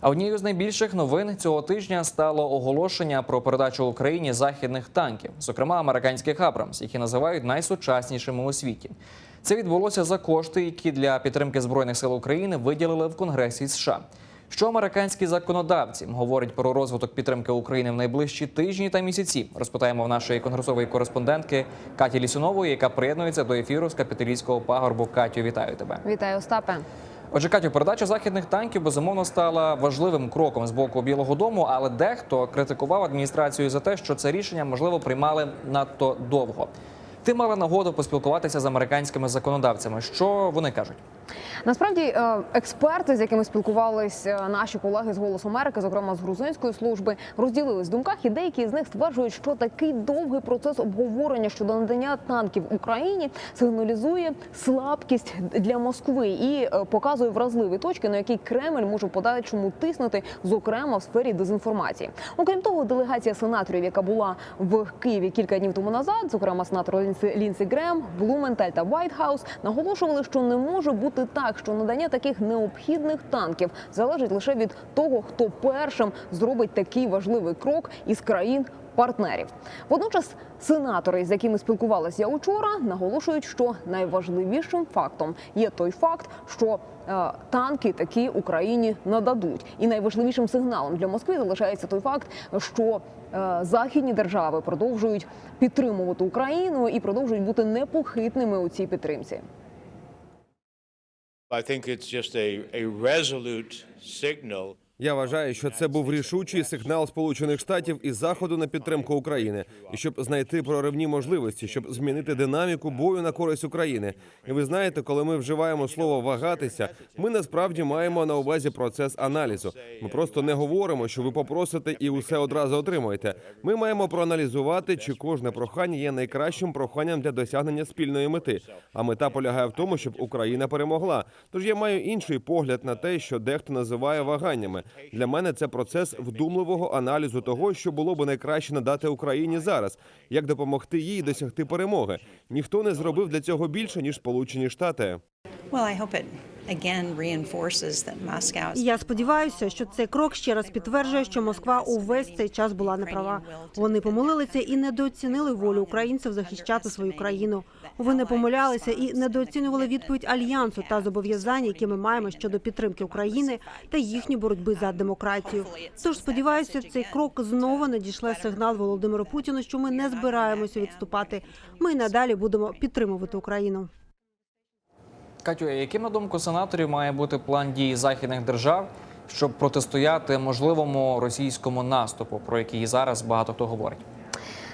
А однією з найбільших новин цього тижня стало оголошення про передачу Україні західних танків, зокрема американських Абрамс, які називають найсучаснішими у світі. Це відбулося за кошти, які для підтримки збройних сил України виділили в Конгресі США. Що американські законодавці говорять про розвиток підтримки України в найближчі тижні та місяці? Розпитаємо в нашої конгресової кореспондентки Каті Лісунової, яка приєднується до ефіру з капіталійського пагорбу. Катю, вітаю тебе. Вітаю, Остапе. Отже, Катю, передача західних танків безумовно стала важливим кроком з боку Білого Дому, але дехто критикував адміністрацію за те, що це рішення можливо приймали надто довго. Ти мала нагоду поспілкуватися з американськими законодавцями. Що вони кажуть? Насправді, е, експерти, з якими спілкувалися наші колеги з «Голосу Америки, зокрема з грузинської служби, розділились в думках, і деякі з них стверджують, що такий довгий процес обговорення щодо надання танків Україні сигналізує слабкість для Москви і е, показує вразливі точки, на які Кремль може в подальшому тиснути, зокрема в сфері дезінформації. Окрім того, делегація сенаторів, яка була в Києві кілька днів тому назад, зокрема сенатор Лінсі Грем, Блументаль та Вайтхаус, наголошували, що не може бути так, що надання таких необхідних танків залежить лише від того, хто першим зробить такий важливий крок із країн. Партнерів водночас сенатори, з якими спілкувалася я учора, наголошують, що найважливішим фактом є той факт, що е, танки такі Україні нададуть, і найважливішим сигналом для Москви залишається той факт, що е, західні держави продовжують підтримувати Україну і продовжують бути непохитними у цій підтримці. I think it's just a, a resolute signal Я вважаю, що це був рішучий сигнал Сполучених Штатів і Заходу на підтримку України, і щоб знайти проривні можливості, щоб змінити динаміку бою на користь України. І ви знаєте, коли ми вживаємо слово вагатися, ми насправді маємо на увазі процес аналізу. Ми просто не говоримо, що ви попросите і усе одразу отримуєте. Ми маємо проаналізувати, чи кожне прохання є найкращим проханням для досягнення спільної мети. А мета полягає в тому, щоб Україна перемогла. Тож я маю інший погляд на те, що дехто називає ваганнями. Для мене це процес вдумливого аналізу того, що було би найкраще надати Україні зараз, як допомогти їй досягти перемоги. Ніхто не зробив для цього більше ніж Сполучені Штати. Я сподіваюся, що цей крок ще раз підтверджує, що Москва увесь цей час була неправа. Вони помилилися і недооцінили волю українців захищати свою країну. Вони помилялися і недооцінювали відповідь альянсу та зобов'язання, які ми маємо щодо підтримки України та їхньої боротьби за демократію. Тож сподіваюся, цей крок знову надійшле сигнал Володимиру Путіну, що ми не збираємося відступати. Ми надалі будемо підтримувати Україну. Катю, яким на думку сенаторів має бути план дій західних держав, щоб протистояти можливому російському наступу, про який зараз багато хто говорить?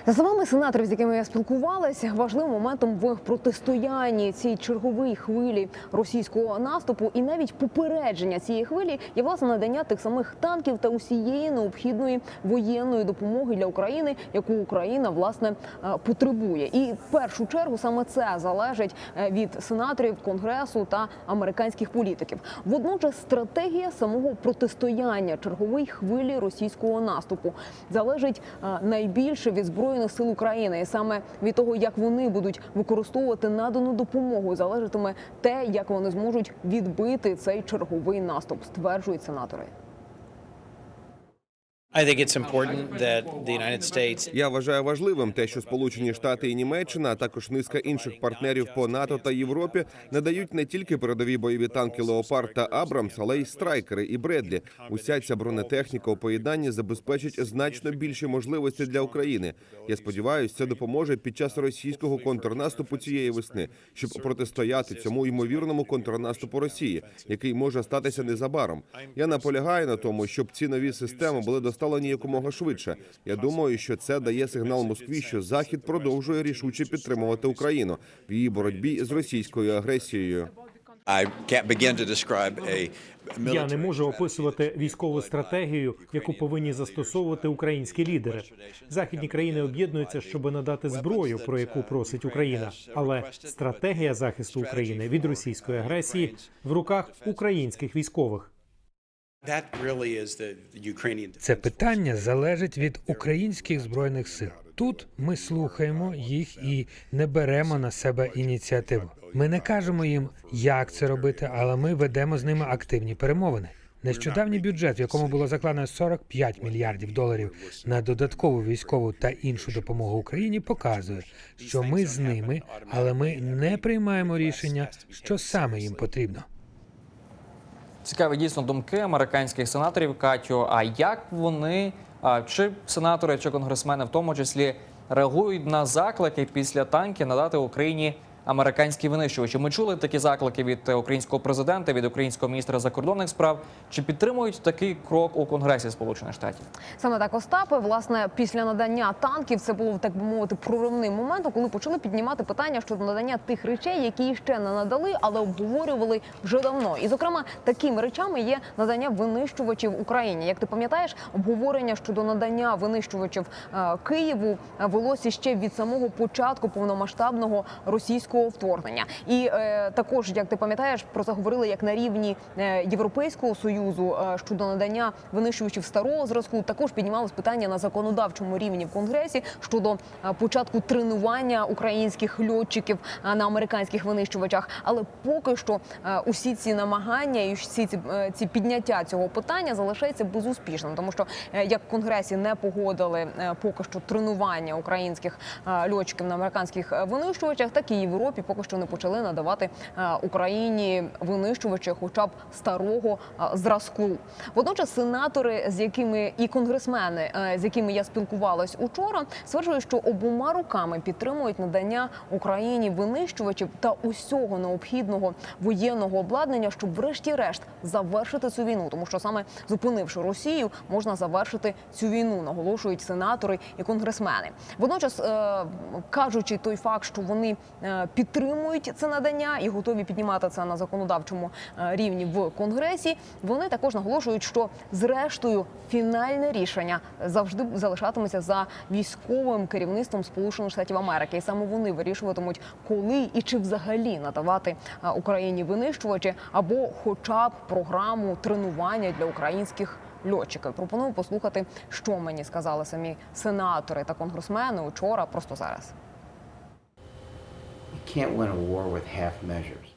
За словами сенаторів, з якими я спілкувалася, важливим моментом в протистоянні цій черговій хвилі російського наступу і навіть попередження цієї хвилі є власне надання тих самих танків та усієї необхідної воєнної допомоги для України, яку Україна власне е, потребує. І в першу чергу саме це залежить е, від сенаторів конгресу та американських політиків. Водночас стратегія самого протистояння черговій хвилі російського наступу залежить е, найбільше від збройних сил України, і саме від того, як вони будуть використовувати надану допомогу, залежатиме те, як вони зможуть відбити цей черговий наступ, стверджують сенатори. Я вважаю важливим те, що Сполучені Штати і Німеччина, а також низка інших партнерів по НАТО та Європі надають не тільки передові бойові танки Леопард та Абрамс, але й страйкери і Бредлі. Уся ця бронетехніка у поєднанні забезпечить значно більші можливості для України. Я сподіваюся, це допоможе під час російського контрнаступу цієї весни, щоб протистояти цьому ймовірному контрнаступу Росії, який може статися незабаром. Я наполягаю на тому, щоб ці нові системи були доставлені якомога швидше. Я думаю, що це дає сигнал Москві, що Захід продовжує рішуче підтримувати Україну в її боротьбі з російською агресією. Я не можу описувати військову стратегію, яку повинні застосовувати українські лідери. Західні країни об'єднуються, щоб надати зброю, про яку просить Україна. Але стратегія захисту України від російської агресії в руках українських військових. Це питання залежить від українських збройних сил. Тут ми слухаємо їх і не беремо на себе ініціативу. Ми не кажемо їм, як це робити, але ми ведемо з ними активні перемовини. Нещодавній бюджет, в якому було закладено 45 мільярдів доларів на додаткову військову та іншу допомогу Україні, показує, що ми з ними, але ми не приймаємо рішення, що саме їм потрібно. Цікаві дійсно думки американських сенаторів Катю. А як вони, чи сенатори, чи конгресмени в тому числі реагують на заклики після танків надати Україні американські винищувачі? Ми чули такі заклики від е, українського президента, від українського міністра закордонних справ. Чи підтримують такий крок у Конгресі Сполучених Штатів? Саме так Остапе, власне, після надання танків це було так би мовити проривним моментом, коли почали піднімати питання щодо надання тих речей, які ще не надали, але обговорювали вже давно. І зокрема, такими речами є надання винищувачів Україні. Як ти пам'ятаєш, обговорення щодо надання винищувачів е, Києву е, велося ще від самого початку повномасштабного російського вторгнення. І е, також, як ти пам'ятаєш, про це говорили як на рівні е, Європейського союзу е, щодо надання винищувачів старого зразку. Також піднімалось питання на законодавчому рівні в конгресі щодо е, початку тренування українських льотчиків е, на американських винищувачах. Але поки що е, усі ці намагання і всі ці, е, ці підняття цього питання залишається безуспішним, тому що е, як в конгресі не погодили е, поки що тренування українських е, льотчиків на американських е, винищувачах, так і в Європі поки що не почали надавати е, Україні винищувачі, хоча б старого е, зразку. Водночас сенатори, з якими і конгресмени, е, з якими я спілкувалась учора, стверджують, що обома руками підтримують надання Україні винищувачів та усього необхідного воєнного обладнання, щоб врешті-решт завершити цю війну, тому що саме зупинивши Росію, можна завершити цю війну, наголошують сенатори і конгресмени. Водночас, кажучи той факт, що вони підтримують це надання і готові піднімати це на законодавчому е, рівні в конгресі. Вони також наголошують, що зрештою фінальне рішення завжди залишатиметься за військовим керівництвом Сполучених Штатів Америки, і саме вони вирішуватимуть, коли і чи взагалі надавати е, Україні винищувачі або, хоча б програму тренування для українських. Льотчиків пропоную послухати, що мені сказали самі сенатори та конгресмени учора, просто зараз.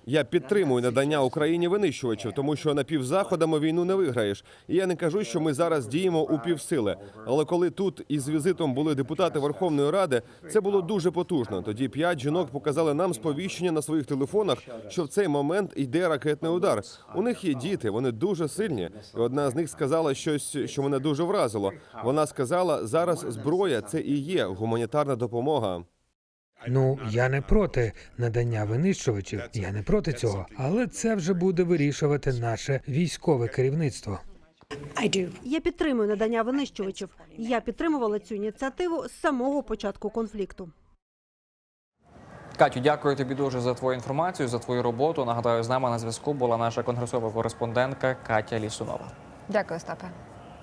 Я підтримую надання Україні винищувачів, тому що напівзаходами війну не виграєш. І я не кажу, що ми зараз діємо у півсили. Але коли тут із візитом були депутати Верховної Ради, це було дуже потужно. Тоді п'ять жінок показали нам сповіщення на своїх телефонах, що в цей момент йде ракетний удар. У них є діти, вони дуже сильні. І одна з них сказала щось, що мене дуже вразило. Вона сказала: зараз зброя це і є гуманітарна допомога. Ну я не проти надання винищувачів, я не проти цього, але це вже буде вирішувати наше військове керівництво. Я підтримую надання винищувачів. Я підтримувала цю ініціативу з самого початку конфлікту. Катю, дякую тобі дуже за твою інформацію, за твою роботу. Нагадаю, з нами на зв'язку була наша конгресова кореспондентка Катя Лісунова. Дякую, Остапе.